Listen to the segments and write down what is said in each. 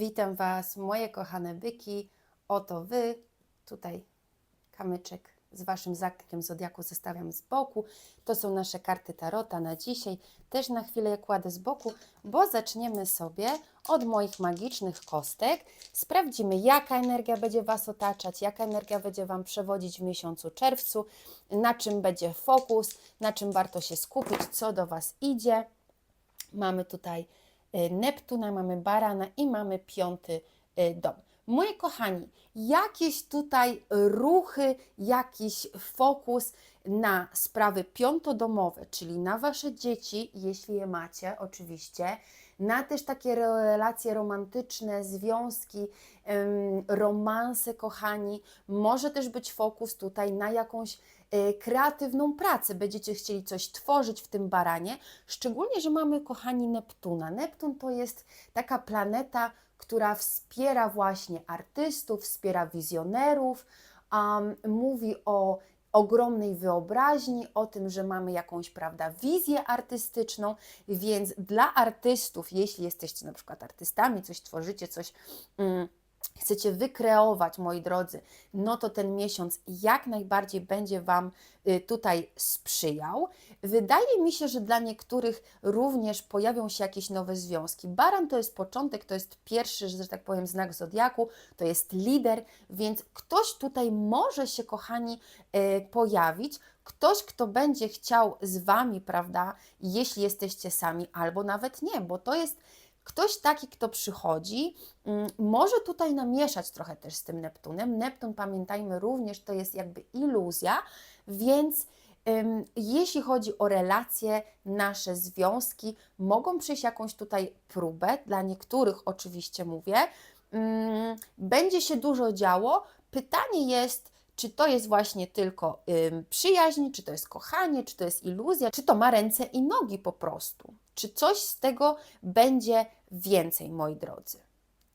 Witam Was, moje kochane byki. Oto Wy. Tutaj kamyczek z Waszym znakiem zodiaku zostawiam z boku. To są nasze karty Tarota na dzisiaj. Też na chwilę je kładę z boku, bo zaczniemy sobie od moich magicznych kostek. Sprawdzimy, jaka energia będzie Was otaczać, jaka energia będzie Wam przewodzić w miesiącu czerwcu, na czym będzie fokus, na czym warto się skupić, co do Was idzie. Mamy tutaj Neptuna, mamy Barana i mamy piąty y, dom. Moi kochani, jakieś tutaj ruchy, jakiś fokus na sprawy piątodomowe, czyli na Wasze dzieci, jeśli je macie oczywiście, na też takie relacje romantyczne, związki, romanse, kochani. Może też być fokus tutaj na jakąś kreatywną pracę. Będziecie chcieli coś tworzyć w tym baranie, szczególnie, że mamy, kochani, Neptuna. Neptun to jest taka planeta, która wspiera właśnie artystów, wspiera wizjonerów, um, mówi o ogromnej wyobraźni, o tym, że mamy jakąś, prawda, wizję artystyczną, więc dla artystów, jeśli jesteście na przykład artystami, coś tworzycie, coś mm, chcecie wykreować, moi drodzy, no to ten miesiąc jak najbardziej będzie Wam y, tutaj sprzyjał. Wydaje mi się, że dla niektórych również pojawią się jakieś nowe związki. Baran to jest początek, to jest pierwszy, że tak powiem, znak zodiaku, to jest lider, więc ktoś tutaj może się, kochani, y, pojawić. Ktoś, kto będzie chciał z Wami, prawda, jeśli jesteście sami, albo nawet nie, bo to jest ktoś taki, kto przychodzi, mm, może tutaj namieszać trochę też z tym Neptunem. Neptun, pamiętajmy, również to jest jakby iluzja, więc jeśli chodzi o relacje, nasze związki, mogą przyjść jakąś tutaj próbę, dla niektórych oczywiście mówię, ym, będzie się dużo działo. Pytanie jest, czy to jest właśnie tylko przyjaźń, czy to jest kochanie, czy to jest iluzja, czy to ma ręce i nogi po prostu. Czy coś z tego będzie więcej, moi drodzy?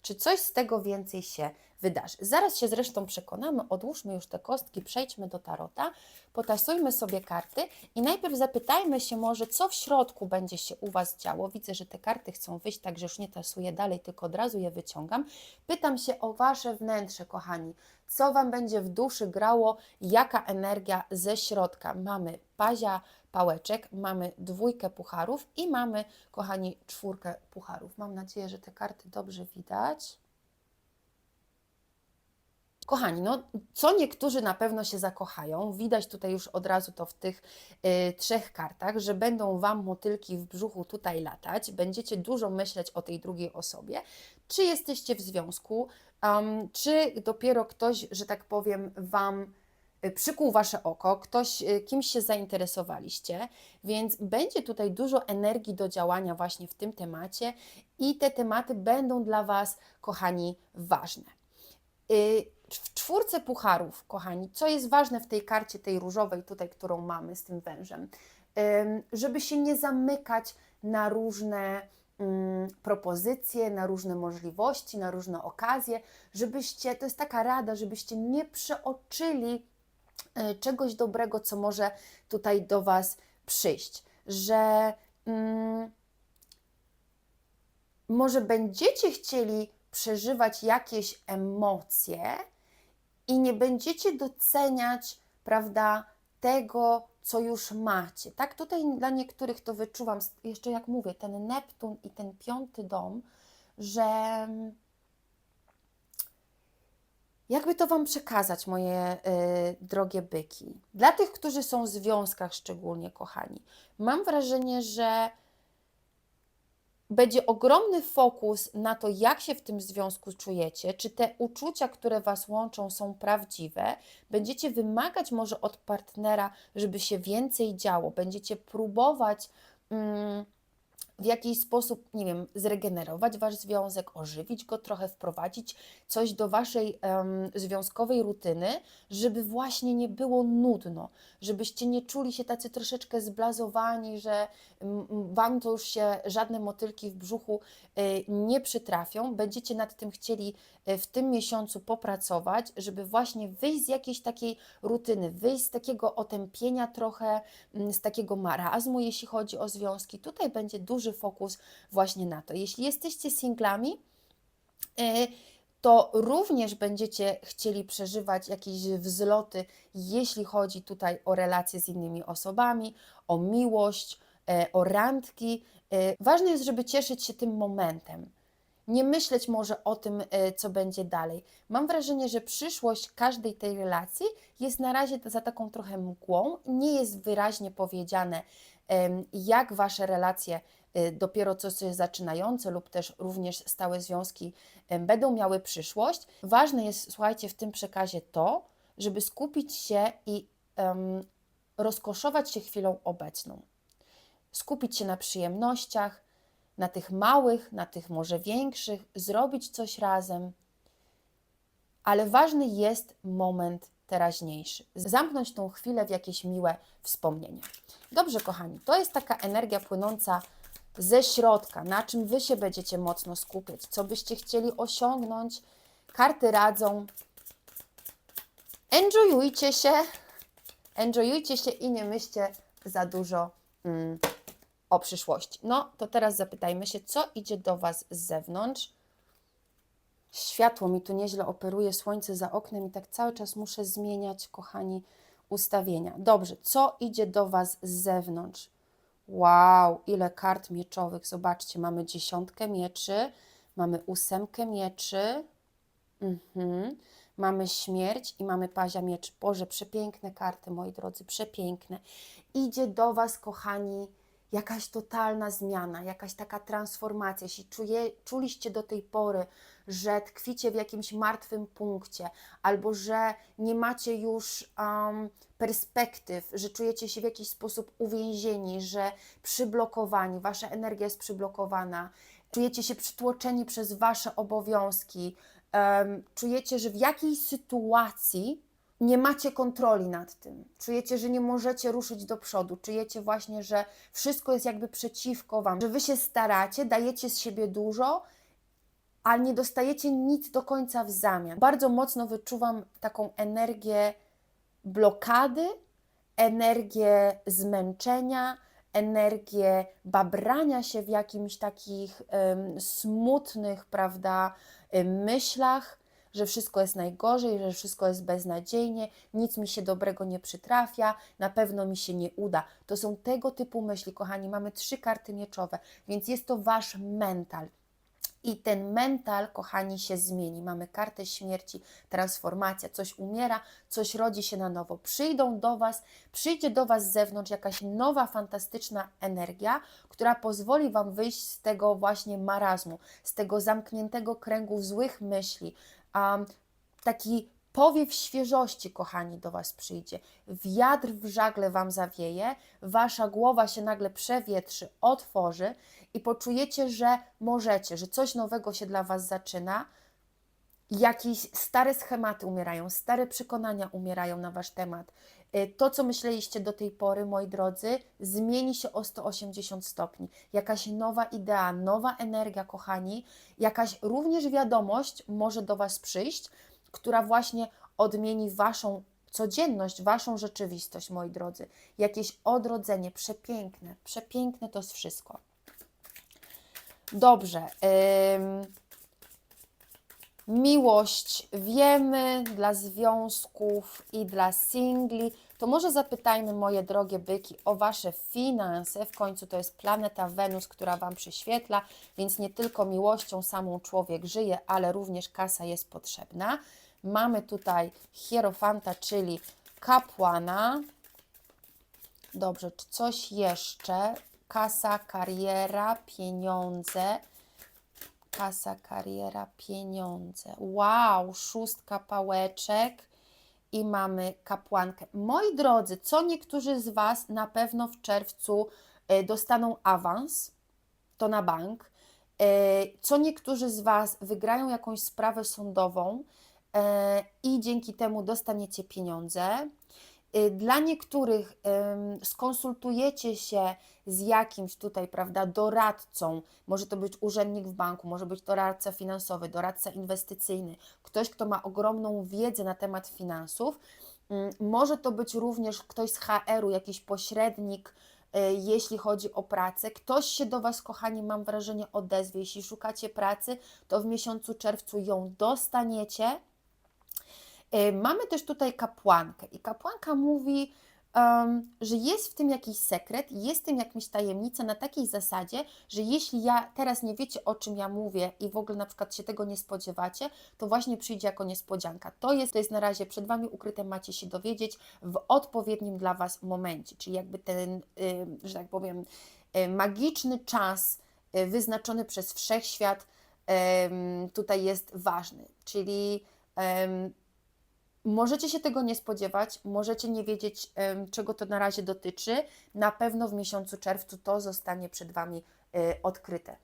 Czy coś z tego więcej się wydarzy? Zaraz się zresztą przekonamy. Odłóżmy już te kostki, przejdźmy do tarota, potasujmy sobie karty i najpierw zapytajmy się może, co w środku będzie się u Was działo. Widzę, że te karty chcą wyjść, także już nie tasuję dalej, tylko od razu je wyciągam. Pytam się o Wasze wnętrze, kochani. Co Wam będzie w duszy grało? Jaka energia ze środka? Mamy pazia, pałeczek, mamy dwójkę pucharów i mamy, kochani, czwórkę pucharów. Mam nadzieję, że te karty dobrze widać. Kochani, no co niektórzy na pewno się zakochają, widać tutaj już od razu to w tych y, trzech kartach, że będą Wam motylki w brzuchu tutaj latać, będziecie dużo myśleć o tej drugiej osobie, czy jesteście w związku, um, czy dopiero ktoś, że tak powiem, Wam y, przykuł Wasze oko, ktoś, y, kimś się zainteresowaliście, więc będzie tutaj dużo energii do działania właśnie w tym temacie i te tematy będą dla Was, kochani, ważne. Y, w czwórce pucharów, kochani, co jest ważne w tej karcie, tej różowej tutaj, którą mamy z tym wężem, żeby się nie zamykać na różne ym, propozycje, na różne możliwości, na różne okazje, żebyście, to jest taka rada, żebyście nie przeoczyli y, czegoś dobrego, co może tutaj do Was przyjść, że ym, może będziecie chcieli przeżywać jakieś emocje i nie będziecie doceniać, prawda, tego, co już macie. Tak, tutaj dla niektórych to wyczuwam, jeszcze jak mówię, ten Neptun i ten piąty dom, że jakby to Wam przekazać, moje y, drogie byki. Dla tych, którzy są w związkach szczególnie, kochani, mam wrażenie, że będzie ogromny fokus na to, jak się w tym związku czujecie, czy te uczucia, które Was łączą, są prawdziwe. Będziecie wymagać może od partnera, żeby się więcej działo, będziecie próbować. Mm, w jakiś sposób, nie wiem, zregenerować Wasz związek, ożywić go trochę, wprowadzić coś do Waszej em, związkowej rutyny, żeby właśnie nie było nudno, żebyście nie czuli się tacy troszeczkę zblazowani, że Wam to już się żadne motylki w brzuchu y, nie przytrafią. Będziecie nad tym chcieli y, w tym miesiącu popracować, żeby właśnie wyjść z jakiejś takiej rutyny, wyjść z takiego otępienia trochę, z takiego marazmu, jeśli chodzi o związki. Tutaj będzie duży fokus właśnie na to. Jeśli jesteście singlami, y, to również będziecie chcieli przeżywać jakieś wzloty, jeśli chodzi tutaj o relacje z innymi osobami, o miłość, e, o randki. E, Ważne jest, żeby cieszyć się tym momentem. Nie myśleć może o tym, e, co będzie dalej. Mam wrażenie, że przyszłość każdej tej relacji jest na razie za taką trochę mgłą. Nie jest wyraźnie powiedziane, jak wasze relacje y, dopiero co się zaczynające lub też również stałe związki będą miały przyszłość. Ważne jest, słuchajcie, w tym przekazie to, żeby skupić się i em, rozkoszować się chwilą obecną. Skupić się na przyjemnościach, na tych małych, na tych może większych, zrobić coś razem, ale ważny jest moment teraźniejszy. Zamknąć tą chwilę w jakieś miłe wspomnienia. Dobrze, kochani, to jest taka energia płynąca ze środka, na czym Wy się będziecie mocno skupiać, co byście chcieli osiągnąć. Karty radzą. Enjoyujcie się, enjoyujcie się i nie myślcie za dużo mm, o przyszłości. No, to teraz zapytajmy się, co idzie do Was z zewnątrz. Światło mi tu nieźle operuje, słońce za oknem i tak cały czas muszę zmieniać, kochani, ustawienia. Dobrze, co idzie do Was z zewnątrz? Wow, ile kart mieczowych. Zobaczcie, mamy dziesiątkę mieczy, mamy ósemkę mieczy, mhm. mamy śmierć i mamy pazia mieczy. Boże, przepiękne karty, moi drodzy, przepiękne. Idzie do Was, kochani, jakaś totalna zmiana, jakaś taka transformacja. Jeśli czuje, czuliście do tej pory, że tkwicie w jakimś martwym punkcie, albo że nie macie już um, perspektyw, że czujecie się w jakiś sposób uwięzieni, że przyblokowani, wasza energia jest przyblokowana, czujecie się przytłoczeni przez wasze obowiązki, um, czujecie, że w jakiejś sytuacji nie macie kontroli nad tym. Czujecie, że nie możecie ruszyć do przodu. Czujecie właśnie, że wszystko jest jakby przeciwko Wam, że Wy się staracie, dajecie z siebie dużo, ale nie dostajecie nic do końca w zamian. Bardzo mocno wyczuwam taką energię blokady, energię zmęczenia, energię babrania się w jakimś takich em, smutnych, prawda, myślach że wszystko jest najgorzej, że wszystko jest beznadziejnie, nic mi się dobrego nie przytrafia, na pewno mi się nie uda. To są tego typu myśli, kochani. Mamy trzy karty mieczowe, więc jest to wasz mental. I ten mental, kochani, się zmieni. Mamy kartę śmierci, transformacja, coś umiera, coś rodzi się na nowo. Przyjdą do Was, przyjdzie do Was z zewnątrz jakaś nowa, fantastyczna energia, która pozwoli Wam wyjść z tego właśnie marazmu, z tego zamkniętego kręgu złych myśli, um, taki powiew świeżości, kochani, do Was przyjdzie. Wiatr w żagle Wam zawieje, Wasza głowa się nagle przewietrzy, otworzy i poczujecie, że możecie, że coś nowego się dla Was zaczyna. Jakieś stare schematy umierają, stare przekonania umierają na Wasz temat. Y, To, co myśleliście do tej pory, moi drodzy, zmieni się o 180 stopni. Jakaś nowa idea, nowa energia, kochani, jakaś również wiadomość może do Was przyjść, która właśnie odmieni Waszą codzienność, Waszą rzeczywistość, moi drodzy. Jakieś odrodzenie, przepiękne, przepiękne to jest wszystko. Dobrze. Miłość wiemy dla związków i dla singli, to może zapytajmy, moje drogie byki, o Wasze finanse. W końcu to jest planeta Wenus, która Wam przyświetla, więc nie tylko miłością samą człowiek żyje, ale również kasa jest potrzebna. Mamy tutaj hierofanta, czyli kapłana. Dobrze, czy coś jeszcze? Kasa, kariera, pieniądze. Kasa, kariera, pieniądze. Wow, szóstka pałeczek i mamy kapłankę. Moi drodzy, co niektórzy z Was na pewno w czerwcu e, dostaną awans, to na bank. E, Co niektórzy z Was wygrają jakąś sprawę sądową e, i dzięki temu dostaniecie pieniądze. Y, Dla niektórych skonsultujecie się z jakimś tutaj, prawda, doradcą. Może to być urzędnik w banku, może być doradca finansowy, doradca inwestycyjny, ktoś, kto ma ogromną wiedzę na temat finansów. Może to być również ktoś z HR-u, jakiś pośrednik e, jeśli chodzi o pracę. Ktoś się do Was, kochani, mam wrażenie, odezwie. Jeśli szukacie pracy, to w miesiącu czerwcu ją dostaniecie. E, Mamy też tutaj kapłankę i kapłanka mówi, em, że jest w tym jakiś sekret, jest w tym jakaś tajemnica na takiej zasadzie, że jeśli ja teraz nie wiecie o czym ja mówię i w ogóle na przykład się tego nie spodziewacie, to właśnie przyjdzie jako niespodzianka. To jest, to jest na razie przed Wami ukryte, macie się dowiedzieć w odpowiednim dla Was momencie, czyli jakby ten, y, że tak powiem, y, magiczny czas y, wyznaczony przez wszechświat tutaj jest ważny, czyli Możecie się tego nie spodziewać, możecie nie wiedzieć, czego to na razie dotyczy. Na pewno w miesiącu czerwcu to zostanie przed Wami y, odkryte.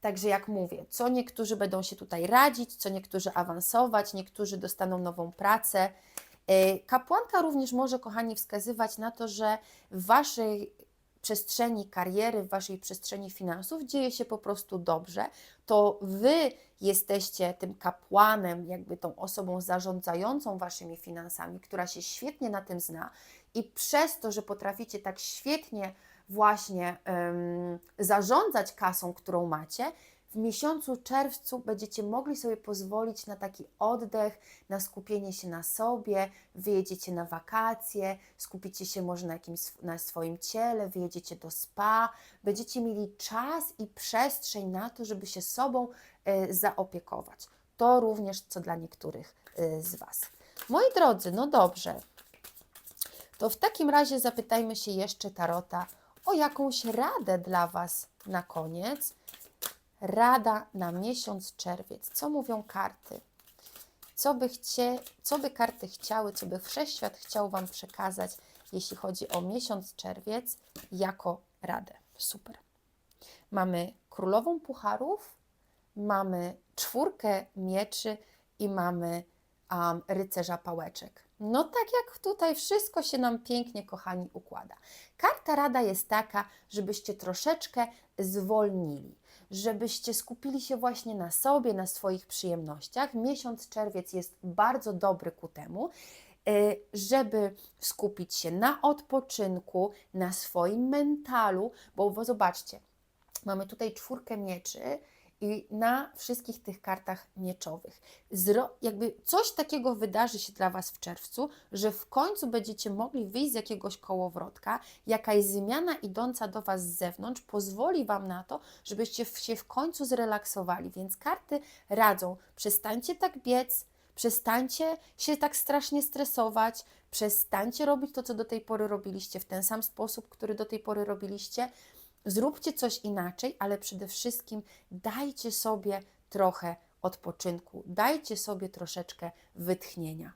Także jak mówię, co niektórzy będą się tutaj radzić, co niektórzy awansować, niektórzy dostaną nową pracę. Y, Kapłanka również może, kochani, wskazywać na to, że w Waszej przestrzeni kariery, w Waszej przestrzeni finansów dzieje się po prostu dobrze, to Wy jesteście tym kapłanem, jakby tą osobą zarządzającą Waszymi finansami, która się świetnie na tym zna i przez to, że potraficie tak świetnie właśnie em, zarządzać kasą, którą macie, w miesiącu czerwcu będziecie mogli sobie pozwolić na taki oddech, na skupienie się na sobie, wyjedziecie na wakacje, skupicie się może na jakimś na swoim ciele, wyjedziecie do spa, będziecie mieli czas i przestrzeń na to, żeby się sobą e, zaopiekować. To również co dla niektórych e, z Was. Moi drodzy, no dobrze. To w takim razie zapytajmy się jeszcze Tarota o jakąś radę dla Was na koniec. Rada na miesiąc czerwiec. Co mówią karty? Co by, chcie, co by karty chciały, co by wszechświat chciał Wam przekazać, jeśli chodzi o miesiąc czerwiec, jako radę? Super. Mamy królową pucharów, mamy czwórkę mieczy i mamy um, rycerza pałeczek. No tak jak tutaj wszystko się nam pięknie, kochani, układa. Karta rada jest taka, żebyście troszeczkę zwolnili, żebyście skupili się właśnie na sobie, na swoich przyjemnościach. Miesiąc czerwiec jest bardzo dobry ku temu, y, żeby skupić się na odpoczynku, na swoim mentalu, bo zobaczcie, mamy tutaj czwórkę mieczy na wszystkich tych kartach mieczowych. Zro, jakby coś takiego wydarzy się dla Was w czerwcu, że w końcu będziecie mogli wyjść z jakiegoś kołowrotka, jakaś zmiana idąca do Was z zewnątrz pozwoli Wam na to, żebyście się w końcu zrelaksowali. Więc karty radzą, przestańcie tak biec, Przestańcie się tak strasznie stresować, przestańcie robić to, co do tej pory robiliście w ten sam sposób, który do tej pory robiliście. Zróbcie coś inaczej, ale przede wszystkim dajcie sobie trochę odpoczynku, dajcie sobie troszeczkę wytchnienia.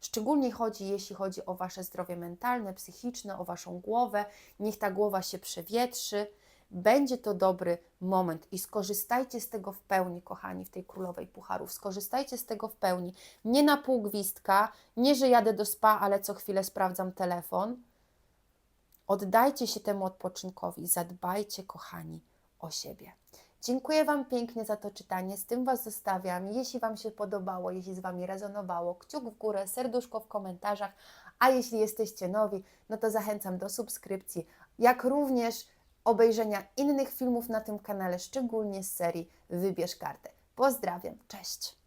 Szczególnie chodzi, jeśli chodzi o Wasze zdrowie mentalne, psychiczne, o Waszą głowę. Niech ta głowa się przewietrzy. Będzie to dobry moment i skorzystajcie z tego w pełni, kochani, w tej królowej pucharów. Skorzystajcie z tego w pełni. Nie na pół gwizdka, nie, że jadę do spa, ale co chwilę sprawdzam telefon. Oddajcie się temu odpoczynkowi, zadbajcie, kochani, o siebie. Dziękuję Wam pięknie za to czytanie. Z tym Was zostawiam. Jeśli Wam się podobało, jeśli z Wami rezonowało, kciuk w górę, serduszko w komentarzach. A jeśli jesteście nowi, no to zachęcam do subskrypcji, jak również obejrzenia innych filmów na tym kanale, szczególnie z serii Wybierz kartę. Pozdrawiam, cześć!